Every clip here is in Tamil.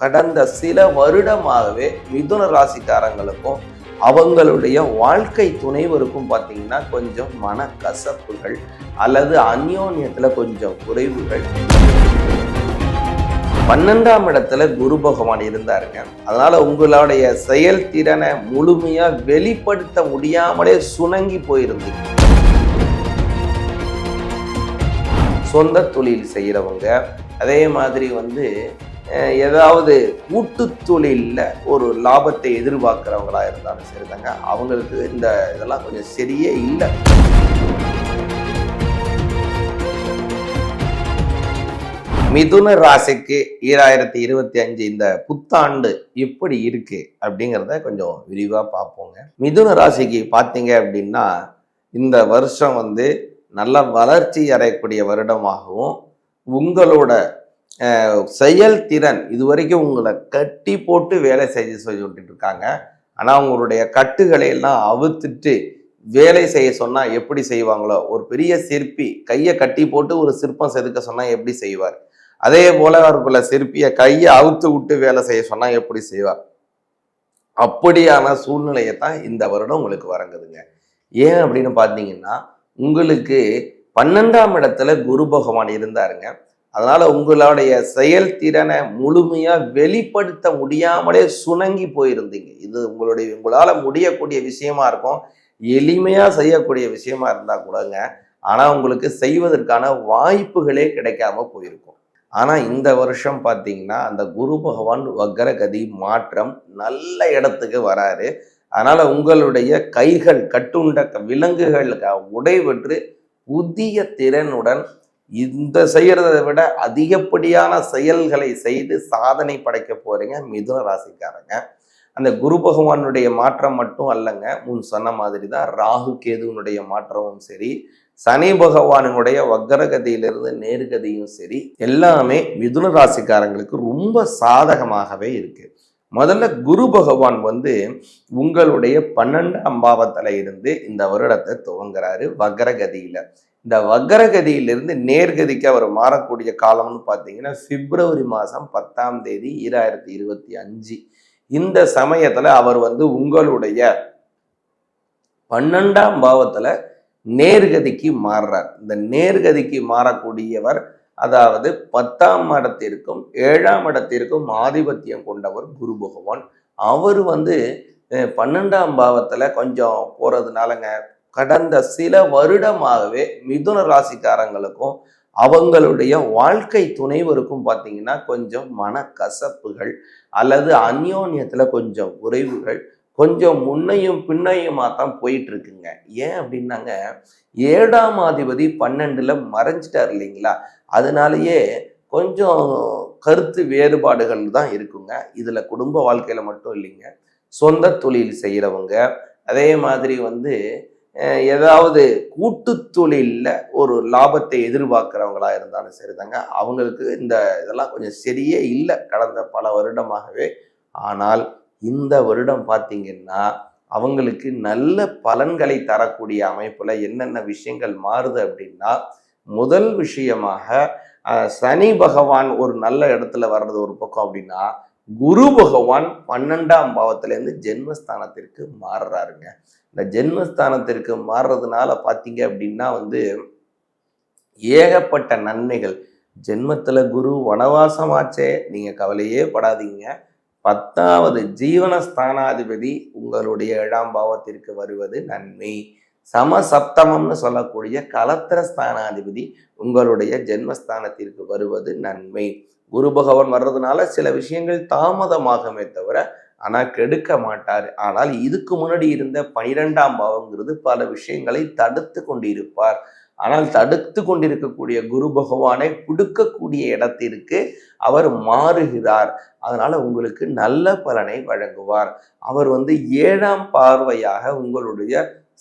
கடந்த சில வருடமாகவே மிதுன ராசிக்காரங்களுக்கும் அவங்களுடைய வாழ்க்கை துணைவருக்கும் பார்த்தீங்கன்னா கொஞ்சம் மனக்கசப்புகள் அல்லது அந்யோன்யத்தில் கொஞ்சம் குறைவுகள். பன்னெண்டாம் இடத்துல குரு பகவான் இருந்தாருங்க. அதனால உங்களுடைய செயல்திறனை முழுமையா வெளிப்படுத்த முடியாமலே சுணங்கி போயிருந்தீங்க. சொந்த தொழில் செய்கிறவங்க அதே மாதிரி வந்து ஏதாவது கூட்டு தொழிலில் ஒரு லாபத்தை எதிர்பார்க்குறவங்களா இருந்தாலும் சரிதாங்க. அவங்களுக்கு இந்த இதெல்லாம் கொஞ்சம் சரியே இல்லை. மிதுன ராசிக்கு ஈராயிரத்தி இருபத்தி அஞ்சு இந்த புத்தாண்டு எப்படி இருக்கு அப்படிங்கிறத கொஞ்சம் விரிவாக பார்ப்போங்க. மிதுன ராசிக்கு பார்த்தீங்க அப்படின்னா இந்த வருஷம் வந்து நல்ல வளர்ச்சி அடையக்கூடிய வருடமாகவும் உங்களோட செயல்திறன் செயல்திறன் இதுவரைக்கும் உங்களை கட்டி போட்டு வேலை செய்ய சொல்லி விட்டுட்டு இருக்காங்க. ஆனால் உங்களுடைய கட்டுகளை எல்லாம் அவுத்துட்டு வேலை செய்ய சொன்னால் எப்படி செய்வாங்களோ ஒரு பெரிய சிற்பி கையை கட்டி போட்டு ஒரு சிற்பம் செதுக்க சொன்னால் எப்படி செய்வார்? அதே போல அவருக்குள்ள சிற்பியை கையை அவுத்து விட்டு வேலை செய்ய சொன்னால் எப்படி செய்வார்? அப்படியான சூழ்நிலையை தான் இந்த வருடம் உங்களுக்கு வரங்குதுங்க ஏன் அப்படின்னு பார்த்தீங்கன்னா உங்களுக்கு பன்னெண்டாம் இடத்துல குரு பகவான் இருந்தாருங்க. அதனால உங்களுடைய செயல்திறனை முழுமையா வெளிப்படுத்த முடியாமலே சுணங்கி போயிருந்தீங்க. இது உங்களுடைய உங்களால முடியக்கூடிய விஷயமா இருக்கும். எளிமையா செய்யக்கூடிய விஷயமா இருந்தா கூடங்க. ஆனா உங்களுக்கு செய்வதற்கான வாய்ப்புகளே கிடைக்காம போயிருக்கும். ஆனா இந்த வருஷம் பார்த்தீங்கன்னா அந்த குரு பகவான் வக்ரகதி மாற்றம் நல்ல இடத்துக்கு வராரு. அதனால உங்களுடைய கைகள் கட்டுண்ட க- விலங்குகள் உடைபெற்று புதிய திறனுடன் இந்த செய்கிறத விட அதிகப்படியான செயல்களை செய்து சாதனை படைக்க போகிறீங்க மிதுன ராசிக்காரங்க. அந்த குரு பகவானுடைய மாற்றம் மட்டும் அல்லங்க முன் சொன்ன மாதிரி தான் ராகு கேதுவனுடைய மாற்றமும் சரி சனி பகவானுடைய வக்கரகதியிலிருந்து நேர்கதியும் சரி எல்லாமே மிதுன ராசிக்காரங்களுக்கு ரொம்ப சாதகமாகவே இருக்குது முதல்ல குரு பகவான் வந்து உங்களுடைய பன்னெண்டாம் பாவத்தில் இருந்து இந்த வருடத்தை துவங்குறாரு வக்ரகதியில் இந்த வக்கரகதியிலிருந்து நேர்கதிக்கு அவர் மாறக்கூடிய காலம்னு பார்த்தீங்கன்னா பிப்ரவரி மாதம் பத்தாம் தேதி ஈராயிரத்தி இருபத்தி அஞ்சு. இந்த சமயத்துல அவர் வந்து உங்களுடைய பன்னெண்டாம் பாவத்துல நேர்கதிக்கு மாறுறார். இந்த நேர்கதிக்கு மாறக்கூடியவர் அதாவது பத்தாம் இடத்திற்கும் ஏழாம் இடத்திற்கும் ஆதிபத்தியம் கொண்டவர் குரு பகவான். அவர் வந்து அஹ், பன்னெண்டாம் பாவத்துல கொஞ்சம் போறதுனாலங்க கடந்த சில வருடமாகவே மிதுன ராசிக்காரங்களுக்கும் அவங்களுடைய வாழ்க்கை துணைவருக்கும் பார்த்தீங்கன்னா கொஞ்சம் மனக்கசப்புகள் அல்லது அந்யோன்யத்தில் கொஞ்சம் குறைவுகள் கொஞ்சம் முன்னையும் பின்னையுமா தான் போயிட்டு இருக்குங்க ஏன் அப்படின்னாங்க ஏழாம் அதிபதி பன்னெண்டுல மறைஞ்சிட்டார் இல்லைங்களா? அதனாலயே கொஞ்சம் கருத்து வேறுபாடுகள் தான் இருக்குங்க. இதுல குடும்ப வாழ்க்கையில மட்டும் இல்லைங்க. சொந்த தொழில் செய்கிறவங்க அதே மாதிரி வந்து ஏதாவது கூட்டு தொழிலில் ஒரு லாபத்தை எதிர்பார்க்குறவங்களா இருந்தாலும் சரிதாங்க. அவங்களுக்கு இந்த இதெல்லாம் கொஞ்சம் சரியே இல்லை கடந்த பல வருடமாகவே. ஆனால் இந்த வருடம் பார்த்தீங்கன்னா அவங்களுக்கு நல்ல பலன்களை தரக்கூடிய அமைப்பில் என்னென்ன விஷயங்கள் மாறுது அப்படின்னா முதல் விஷயமாக சனி பகவான் ஒரு நல்ல இடத்துல வர்றது ஒரு பக்கம் அப்படின்னா குரு பகவான் பன்னெண்டாம் பாவத்திலேருந்து ஜென்மஸ்தானத்திற்கு மாறுறாருங்க. இந்த ஜென்மஸ்தானத்திற்கு மாறுறதுனால பார்த்தீங்க அப்படின்னா வந்து ஏகப்பட்ட நன்மைகள். ஜென்மத்தில் குரு வனவாசமாச்சே நீங்கள் கவலையே படாதீங்க. பத்தாவது ஜீவனஸ்தானாதிபதி உங்களுடைய ஏழாம் பாவத்திற்கு வருவது நன்மை. சமசப்தமம்னு சொல்லக்கூடிய கலத்திர ஸ்தானாதிபதி உங்களுடைய ஜென்மஸ்தானத்திற்கு வருவது நன்மை. குரு பகவான் வர்றதுனால சில விஷயங்கள் தாமதமாகுமே தவிர ஆனால் கெடுக்க மாட்டார். ஆனால் இதுக்கு முன்னாடி இருந்த பனிரெண்டாம் பாவங்கிறது பல விஷயங்களை தடுத்து கொண்டிருப்பார். ஆனால் தடுத்து கொண்டிருக்கக்கூடிய குரு பகவானை கொடுக்கக்கூடிய இடத்திற்கு அவர் மாறுகிறார். அதனால உங்களுக்கு நல்ல பலனை வழங்குவார். அவர் வந்து ஏழாம் பார்வையாக உங்களுடைய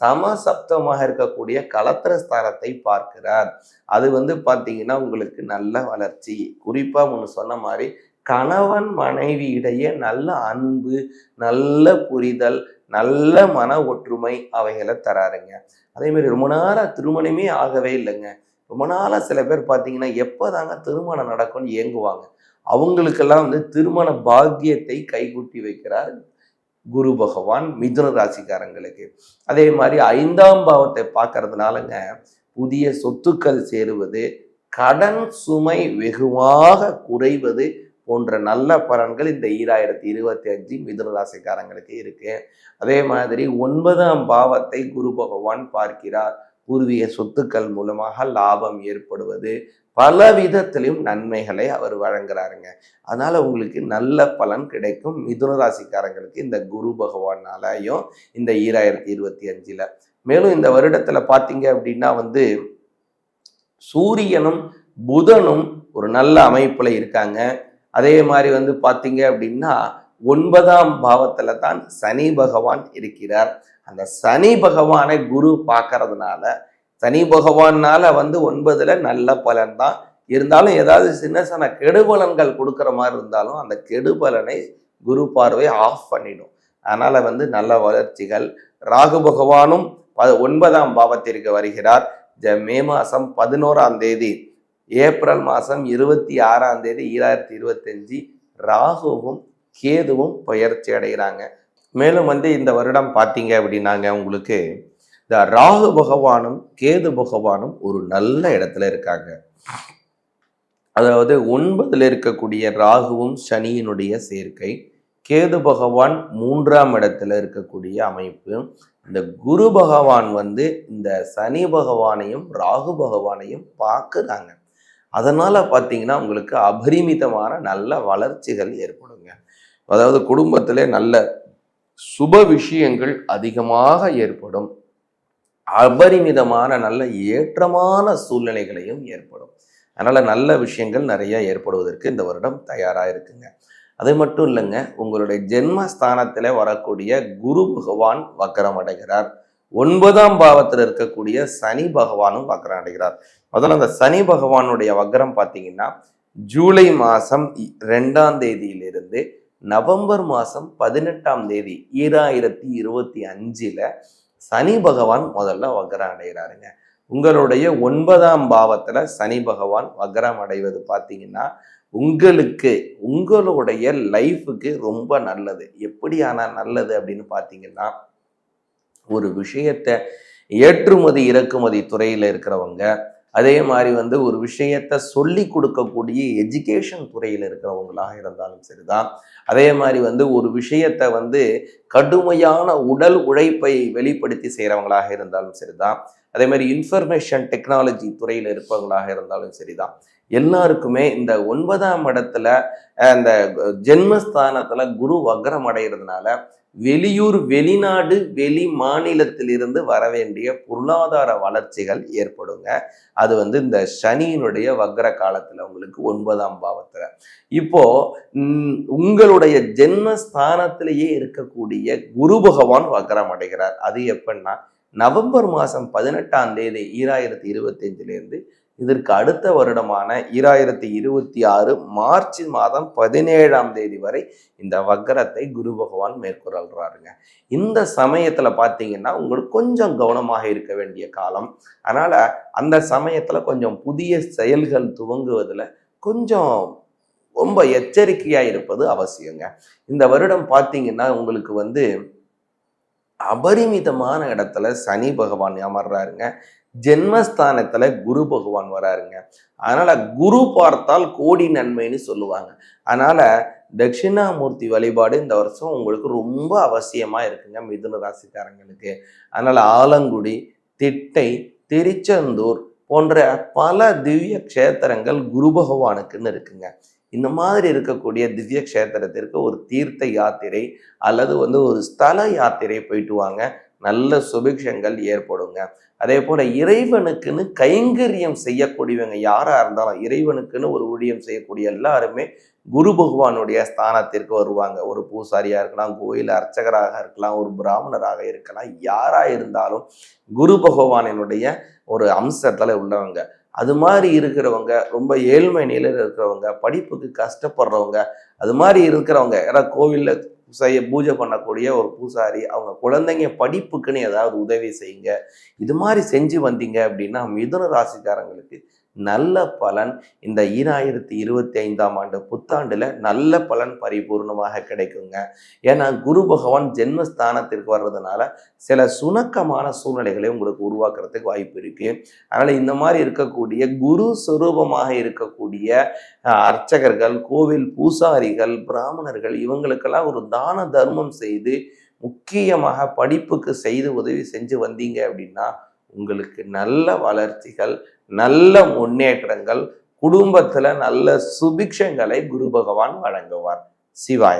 சமசப்தமாக இருக்கக்கூடிய கலத்திர ஸ்தானத்தை பார்க்கிறார். அது வந்து பார்த்தீங்கன்னா உங்களுக்கு நல்ல வளர்ச்சி. குறிப்பாக ஒன்று சொன்ன மாதிரி கணவன் மனைவி இடையே நல்ல அன்பு நல்ல புரிதல் நல்ல மன ஒற்றுமை அவைகளை தராருங்க. அதே மாதிரி ரொம்ப நேரம் திருமணமே ஆகவே இல்லைங்க. ரொம்ப நாளாக சில பேர் பார்த்தீங்கன்னா எப்போதாங்க திருமணம் நடக்கும்னு ஏங்குவாங்க. அவங்களுக்கெல்லாம் வந்து திருமண பாக்கியத்தை கைகூட்டி வைக்கிறார் குரு பகவான் மிதுன ராசிக்காரங்களுக்கு. அதே மாதிரி ஐந்தாம் பாவத்தை பார்க்கறதுனாலங்க புதிய சொத்துக்கள் சேருவது கடன் சுமை வெகுவாக குறைவது போன்ற நல்ல பலன்கள் இந்த ஈராயிரத்தி இருபத்தி அஞ்சு மிதுன ராசிக்காரங்களுக்கு இருக்கு. அதே மாதிரி ஒன்பதாம் பாவத்தை குரு பகவான் பார்க்கிறார். பூர்வீக சொத்துக்கள் மூலமாக லாபம் ஏற்படுவது பல விதத்திலும் நன்மைகளை அவர் வழங்குறாருங்க. அதனால உங்களுக்கு நல்ல பலன் கிடைக்கும். மிதுன ராசிக்காரங்களுக்கு இந்த குரு பகவானாலையும் இந்த ஈராயிரத்தி இருபத்தி அஞ்சுல. மேலும் இந்த வருடத்துல பாத்தீங்க அப்படின்னா வந்து சூரியனும் புதனும் ஒரு நல்ல அமைப்புல இருக்காங்க. அதே மாதிரி வந்து பாத்தீங்க அப்படின்னா ஒன்பதாம் பாவத்துல தான் சனி பகவான் இருக்கிறார். அந்த சனி பகவானை குரு பார்க்கறதுனால சனி பகவானால வந்து ஒன்பதுல நல்ல பலன் தான். இருந்தாலும் ஏதாவது சின்ன சின்ன கெடுபலன்கள் கொடுக்குற மாதிரி இருந்தாலும் அந்த கெடுபலனை குரு பார்வை ஆஃப் பண்ணிடும். அதனால வந்து நல்ல வளர்ச்சிகள். ராகு பகவானும் ப- ஒன்பதாம் பாவத்திற்கு வருகிறார். ஜ- மே மாசம் பதினோராம் தேதி ஏப்ரல் மாசம் இருபத்தி ஆறாம் தேதி ஈராயிரத்தி இருபத்தஞ்சு ராகுவும் கேதுவும் பயிற்சி அடைகிறாங்க. மேலும் வந்து இந்த வருடம் பார்த்தீங்க அப்படின்னாங்க உங்களுக்கு. இந்த ராகு பகவானும் கேது பகவானும் ஒரு நல்ல இடத்துல இருக்காங்க. அதாவது ஒன்பதுல இருக்கக்கூடிய ராகுவும் சனியினுடைய சேர்க்கை கேது பகவான் மூன்றாம் இடத்துல இருக்கக்கூடிய அமைப்பு. இந்த குரு பகவான் வந்து இந்த சனி பகவானையும் ராகு பகவானையும் பார்க்குறாங்க. அதனால பார்த்தீங்கன்னா உங்களுக்கு அபரிமிதமான நல்ல வளர்ச்சிகள் ஏற்படுங்க. அதாவது குடும்பத்திலே நல்ல சுப விஷயங்கள் அதிகமாக ஏற்படும். அபரிமிதமான நல்ல ஏற்றமான சூழ்நிலைகளையும் ஏற்படும். அதனால் நல்ல விஷயங்கள் நிறைய ஏற்படுவதற்கு இந்த வருடம் தயாராக இருக்குங்க. அது மட்டும் இல்லைங்க உங்களுடைய ஜென்மஸ்தானத்தில் வரக்கூடிய குரு பகவான் வக்கரம் அடைகிறார். ஒன்பதாம் பாவத்தில் இருக்கக்கூடிய சனி பகவானும் வக்கரம் அடைகிறார். முதல்ல அந்த சனி பகவானுடைய வக்கரம் பார்த்தீங்கன்னா ஜூலை மாதம் ரெண்டாம் தேதியிலிருந்து நவம்பர் மாதம் பதினெட்டாம் தேதி ஈராயிரத்தி இருபத்தி அஞ்சில் சனி பகவான் முதல்ல வக்கரம் அடைகிறாருங்க. உங்களுடைய ஒன்பதாம் பாவத்தில் சனி பகவான் வக்ரம் அடைவது பார்த்தீங்கன்னா உங்களுக்கு உங்களுடைய லைஃபுக்கு ரொம்ப நல்லது. எப்படியான நல்லது அப்படின்னு பார்த்தீங்கன்னா ஒரு விஷயத்தை ஏற்றுமதி இறக்குமதி துறையில் இருக்கிறவங்க அதே மாதிரி வந்து ஒரு விஷயத்த சொல்லி கொடுக்கக்கூடிய எஜுகேஷன் துறையில் இருக்கிறவங்களாக இருந்தாலும் சரிதான். அதே மாதிரி வந்து ஒரு விஷயத்தை வந்து கடுமையான உடல் உழைப்பை வெளிப்படுத்தி செய்கிறவங்களாக இருந்தாலும் சரிதான். அதே மாதிரி இன்ஃபர்மேஷன் டெக்னாலஜி துறையில் இருப்பவங்களாக இருந்தாலும் சரிதான். எல்லாருக்குமே இந்த ஒன்பதாம் இடத்துல அந்த ஜென்மஸ்தானத்தில் ஜென்மஸ்தானத்துல குரு வக்ரம் அடைகிறதுனால வெளியூர் வெளிநாடு வெளி மாநிலத்திலிருந்து வர வேண்டிய பொருளாதார வளர்ச்சிகள் ஏற்படுங்க. அது வந்து இந்த சனியினுடைய வக்ர காலத்துல உங்களுக்கு ஒன்பதாம் பாவத்துல. இப்போ உங்களுடைய ஜென்மஸ்தானத்திலேயே இருக்கக்கூடிய குரு பகவான் வக்ரம் அடைகிறார். அது எப்படின்னா நவம்பர் மாதம் பதினெட்டாம் தேதி ஈராயிரத்தி இருபத்தஞ்சிலேருந்து இதற்கு அடுத்த வருடமான ஈராயிரத்தி இருபத்தி ஆறு மார்ச் மாதம் பதினேழாம் தேதி வரை இந்த வக்கரத்தை குரு பகவான் மேற்கொள்கிறாருங்க இந்த சமயத்தில் பார்த்தீங்கன்னா உங்களுக்கு கொஞ்சம் கவனமாக இருக்க வேண்டிய காலம். அதனால் அந்த சமயத்தில் கொஞ்சம் புதிய செயல்கள் துவங்குவதில் கொஞ்சம் ரொம்ப எச்சரிக்கையாக இருப்பது அவசியங்க. இந்த வருடம் பார்த்தீங்கன்னா உங்களுக்கு வந்து அபரிமிதமான இடத்துல சனி பகவான் அமர்றாருங்க ஜென்மஸ்தானத்துல குரு பகவான் வராருங்க. அதனால குரு பார்த்தால் கோடி நன்மைன்னு சொல்லுவாங்க. அதனால தட்சிணாமூர்த்தி வழிபாடு இந்த வருஷம் உங்களுக்கு ரொம்ப அவசியமா இருக்குங்க மிதுன ராசிக்காரங்களுக்கு. அதனால ஆலங்குடி திட்டை திருச்செந்தூர் போன்ற பல திவ்ய க்ஷேத்திரங்கள் குரு பகவானுக்குன்னு இருக்குங்க. இந்த மாதிரி இருக்கக்கூடிய திவ்ய க்ஷேத்திரத்திற்கு ஒரு தீர்த்த யாத்திரை அல்லது வந்து ஒரு ஸ்தல யாத்திரை போயிட்டு வாங்க. நல்ல சுபிக்ஷங்கள் ஏற்படுங்க. அதே போல இறைவனுக்குன்னு கைங்கரியம் செய்யக்கூடியவங்க யாரா இருந்தாலும் இறைவனுக்குன்னு ஒரு ஊழியம் செய்யக்கூடிய எல்லாருமே குரு பகவானுடைய ஸ்தானத்திற்கு வருவாங்க. ஒரு பூசாரியா இருக்கலாம் கோயில் அர்ச்சகராக இருக்கலாம் ஒரு பிராமணராக இருக்கலாம் யாரா இருந்தாலும் குரு பகவானினுடைய ஒரு அம்சத்துல உள்ளவங்க. அது மாதிரி இருக்கிறவங்க ரொம்ப ஏழ்மை நிலையில் இருக்கிறவங்க படிப்புக்கு கஷ்டப்படுறவங்க அது மாதிரி இருக்கிறவங்க ஏன்னா கோவில்ல செய்ய பூஜை பண்ணக்கூடிய ஒரு பூசாரி அவங்க குழந்தைங்க படிப்புக்குன்னு ஏதாவது உதவி செய்யுங்க. இது மாதிரி செஞ்சு வந்தீங்க அப்படின்னா மிதுன ராசிக்காரங்களுக்கு நல்ல பலன் இந்த ஈராயிரத்தி இருபத்தி ஐந்தாம் ஆண்டு புத்தாண்டுல நல்ல பலன் பரிபூர்ணமாக கிடைக்குங்க. ஏன்னா குரு பகவான் ஜென்மஸ்தானத்திற்கு வர்றதுனால சில சுணக்கமான சூழ்நிலைகளை உங்களுக்கு உருவாக்குறதுக்கு வாய்ப்பு இருக்கு. அதனால இந்த மாதிரி இருக்கக்கூடிய குரு சுரூபமாக இருக்கக்கூடிய அர்ச்சகர்கள் கோவில் பூசாரிகள் பிராமணர்கள் இவங்களுக்கெல்லாம் ஒரு தான தர்மம் செய்து முக்கியமாக படிப்புக்கு செய்து உதவி செஞ்சு வந்தீங்க அப்படின்னா உங்களுக்கு நல்ல வளர்ச்சிகள் நல்ல முன்னேற்றங்கள் குடும்பத்துல நல்ல சுபிக்ஷங்களை குரு பகவான் வழங்குவார். சிவாய